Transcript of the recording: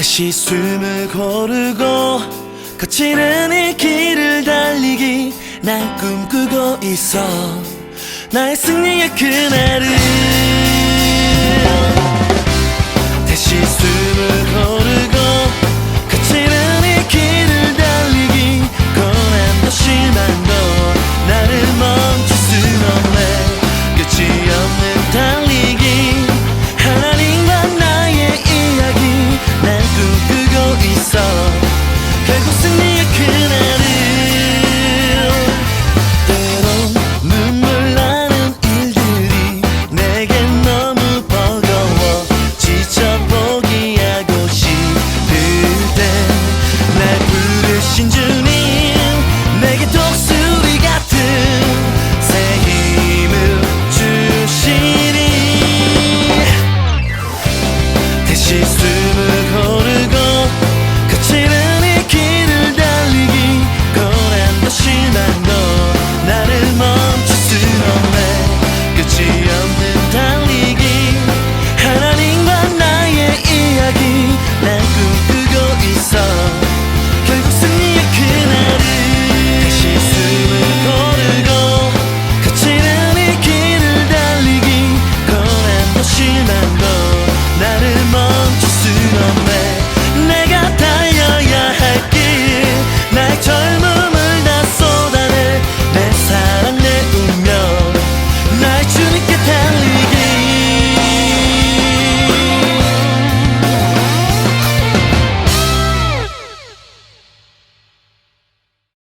다시 숨을 고르고 거칠은 이 길을 달리기 난 꿈꾸고 있어 나의 승리의 그날을 ikinci